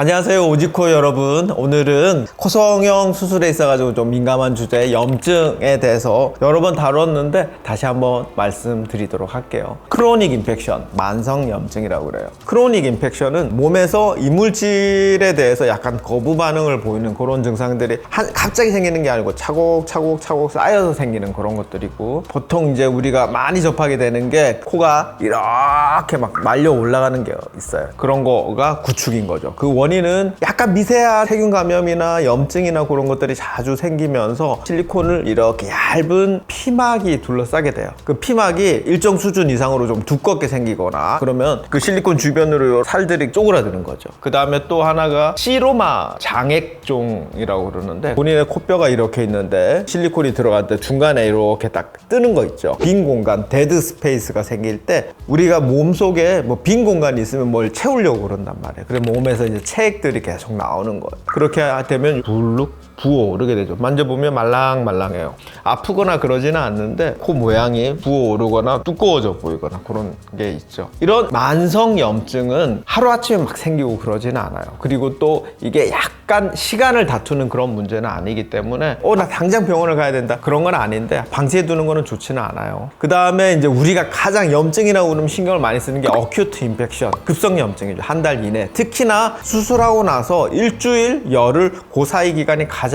안녕하세요 오지코 여러분. 오늘은 코성형 수술에 있어 가지고 좀 민감한 주제 염증에 대해서 여러 번 다뤘는데 다시 한번 말씀드리도록 할게요. 크로닉 인펙션 만성 염증이라고 그래요. 크로닉 인펙션은 몸에서 이물질에 대해서 약간 거부 반응을 보이는 그런 증상들이 한, 갑자기 생기는 게 아니고 차곡차곡 차곡 쌓여서 생기는 그런 것들이고 보통 이제 우리가 많이 접하게 되는 게 코가 이렇게 막 말려 올라가는 게 있어요. 그런 거가 구축인 거죠. 그 원 인은 약간 미세한 세균 감염이나 염증이나 그런 것들이 자주 생기면서 실리콘을 이렇게 얇은 피막이 둘러싸게 돼요. 그 피막이 일정 수준 이상으로 좀 두껍게 생기거나 그러면 그 실리콘 주변으로 살들이 쪼그라드는 거죠. 그 다음에 또 하나가 시로마 장액종이라고 그러는데 본인의 코뼈가 이렇게 있는데 실리콘이 들어갈 때 중간에 이렇게 딱 뜨는 거 있죠. 빈 공간, 데드 스페이스가 생길 때 우리가 몸 속에 뭐 빈 공간이 있으면 뭘 채우려고 그런단 말이에요. 그래 몸에서 이제 체액들이 계속 나오는 거예요. 그렇게 되면 불룩 부어오르게 되죠. 만져보면 말랑말랑해요. 아프거나 그러지는 않는데 코 모양이 부어오르거나 두꺼워져 보이거나 그런 게 있죠. 이런 만성 염증은 하루아침에 막 생기고 그러지는 않아요. 그리고 또 이게 약간 시간을 다투는 그런 문제는 아니기 때문에 어 나 당장 병원을 가야 된다 그런 건 아닌데 방치해 두는 거는 좋지는 않아요. 그 다음에 이제 우리가 가장 염증이라고 그러면 신경을 많이 쓰는 게 어큐트 인펙션 급성 염증이죠. 한 달 이내 특히나 수술하고 나서 일주일 열흘 그 사이 기간이 가장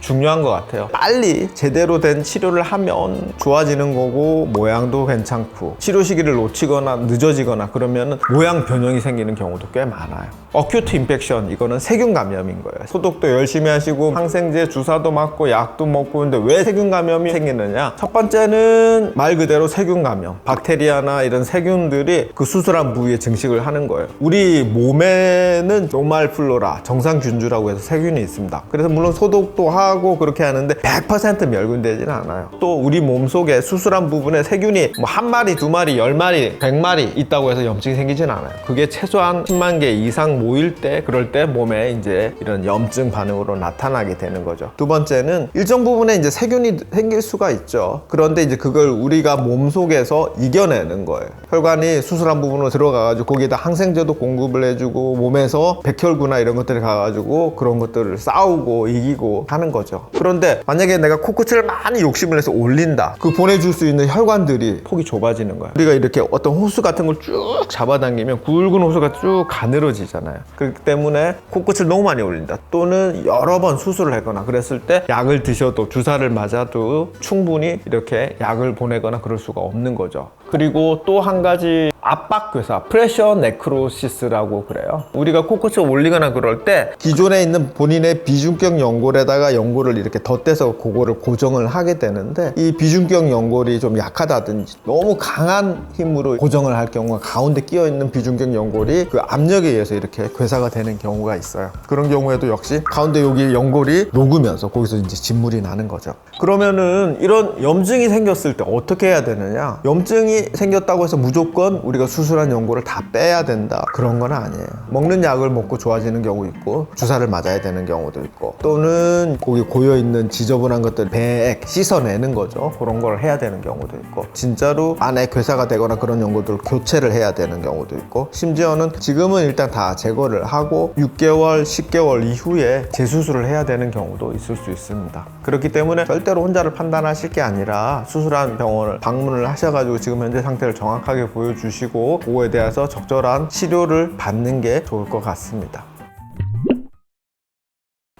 중요한 것 같아요. 빨리 제대로 된 치료를 하면 좋아지는 거고 모양도 괜찮고 치료 시기를 놓치거나 늦어지거나 그러면 모양 변형이 생기는 경우도 꽤 많아요. 어큐트 인펙션 이거는 세균 감염인 거예요. 소독도 열심히 하시고 항생제 주사도 맞고 약도 먹고 근데 왜 세균 감염이 생기느냐? 첫 번째는 말 그대로 세균 감염. 박테리아나 이런 세균들이 그 수술한 부위에 증식을 하는 거예요. 우리 몸에는 노말 플로라, 정상 균주라고 해서 세균이 있습니다. 그래서 물론 소독 도 하고 그렇게 하는데 100% 멸균되지는 않아요. 또 우리 몸 속에 수술한 부분에 세균이 뭐 한 마리, 두 마리, 열 마리, 백 마리 있다고 해서 염증이 생기진 않아요. 그게 최소한 10만 개 이상 모일 때 그럴 때 몸에 이제 이런 염증 반응으로 나타나게 되는 거죠. 두 번째는 일정 부분에 이제 세균이 생길 수가 있죠. 그런데 이제 그걸 우리가 몸 속에서 이겨내는 거예요. 혈관이 수술한 부분으로 들어가가지고 거기에다 항생제도 공급을 해주고 몸에서 백혈구나 이런 것들이 가가지고 그런 것들을 싸우고 이기고 하는 거죠. 그런데 만약에 내가 코끝을 많이 욕심을 내서 올린다. 그 보내줄 수 있는 혈관들이 폭이 좁아지는 거야. 우리가 이렇게 어떤 호수 같은 걸 쭉 잡아당기면 굵은 호수가 쭉 가늘어지잖아요. 그렇기 때문에 코끝을 너무 많이 올린다. 또는 여러 번 수술을 했거나 그랬을 때 약을 드셔도 주사를 맞아도 충분히 이렇게 약을 보내거나 그럴 수가 없는 거죠. 그리고 또 한 가지 압박 괴사, 프레셔 네크로시스라고 그래요. 우리가 코끝을 올리거나 그럴 때 기존에 있는 본인의 비중격 연골에다가 연골을 이렇게 덧대서 그거를 고정을 하게 되는데 이 비중격 연골이 좀 약하다든지 너무 강한 힘으로 고정을 할 경우가 가운데 끼어 있는 비중격 연골이 그 압력에 의해서 이렇게 괴사가 되는 경우가 있어요. 그런 경우에도 역시 가운데 여기 연골이 녹으면서 거기서 이제 진물이 나는 거죠. 그러면은 이런 염증이 생겼을 때 어떻게 해야 되느냐? 염증이 생겼다고 해서 무조건 우리가 수술한 연골을 다 빼야 된다. 그런 건 아니에요. 먹는 약을 먹고 좋아지는 경우 있고 주사를 맞아야 되는 경우도 있고 또는 거기 고여 있는 지저분한 것들 배액 씻어내는 거죠. 그런 걸 해야 되는 경우도 있고 진짜로 안에 괴사가 되거나 그런 연골들을 교체를 해야 되는 경우도 있고 심지어는 지금은 일단 다 제거를 하고 6개월, 10개월 이후에 재수술을 해야 되는 경우도 있을 수 있습니다. 그렇기 때문에 절대로 혼자를 판단하실 게 아니라 수술한 병원을 방문을 하셔가지고 지금 현재 상태를 정확하게 보여주시고 그거에 대해서 적절한 치료를 받는 게 좋을 것 같습니다.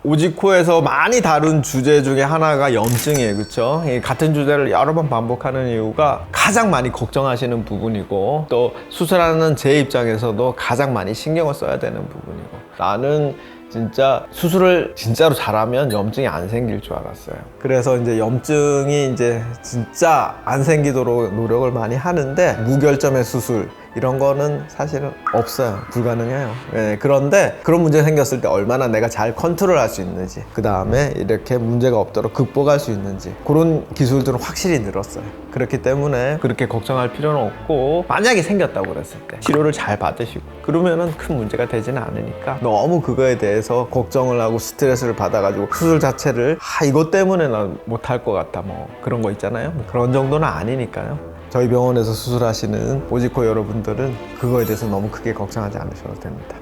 오지코에서 많이 다룬 주제 중에 하나가 염증이에요. 그쵸? 이 같은 주제를 여러 번 반복하는 이유가 가장 많이 걱정하시는 부분이고 또 수술하는 제 입장에서도 가장 많이 신경을 써야 되는 부분이고 나는 진짜 수술을 진짜로 잘하면 염증이 안 생길 줄 알았어요. 그래서 이제 염증이 이제 진짜 안 생기도록 노력을 많이 하는데 무결점의 수술 이런 거는 사실은 없어요. 불가능해요. 예, 그런데 그런 문제가 생겼을 때 얼마나 내가 잘 컨트롤 할 수 있는지, 그 다음에 이렇게 문제가 없도록 극복할 수 있는지, 그런 기술들은 확실히 늘었어요. 그렇기 때문에 그렇게 걱정할 필요는 없고, 만약에 생겼다고 그랬을 때 치료를 잘 받으시고, 그러면은 큰 문제가 되지는 않으니까 너무 그거에 대해서 걱정을 하고 스트레스를 받아가지고 수술 자체를 아, 이것 때문에 난 못할 것 같다. 뭐 그런 거 있잖아요. 그런 정도는 아니니까요. 저희 병원에서 수술하시는 오지코 여러분들은 그거에 대해서 너무 크게 걱정하지 않으셔도 됩니다.